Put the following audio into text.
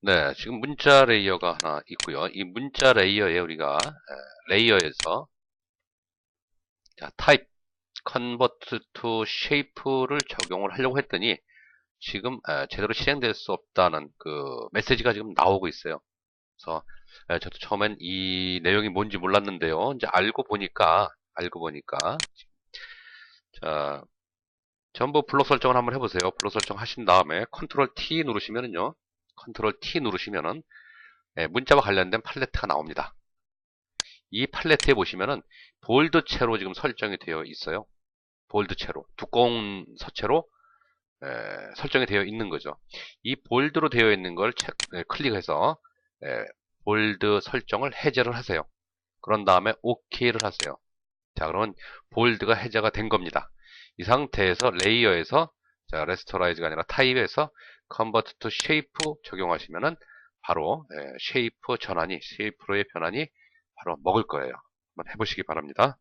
네, 지금 문자 레이어가 하나 있고요. 이 문자 레이어에 우리가 에, 레이어에서 자, 타입 컨버트 투 쉐이프를 적용을 하려고 했더니 지금 에, 제대로 실행될 수 없다는 그 메시지가 지금 나오고 있어요. 그래서 에, 저도 처음엔 이 내용이 뭔지 몰랐는데요. 이제 알고 보니까 알고 보니까 자 전부 블록 설정을 한번 해보세요. 블록 설정 하신 다음에 컨트롤 T 누르시면은요. 컨트롤 T 누르시면은 예, 문자와 관련된 팔레트가 나옵니다. 이 팔레트에 보시면은 볼드체로 지금 설정이 되어 있어요. 볼드체로 두꺼운 서체로 에, 설정이 되어 있는 거죠. 이 볼드로 되어 있는 걸 체, 에, 클릭해서 에, 볼드 설정을 해제를 하세요. 그런 다음에 OK를 하세요. 자, 그러면 볼드가 해제가 된 겁니다. 이 상태에서 레이어에서 자, 레스토라이즈가 아니라 타입에서 컨버트 투 쉐이프 적용하시면은 바로 쉐이프 전환이 쉐이프로의 변환이 바로 먹을 거예요. 한번 해보시기 바랍니다.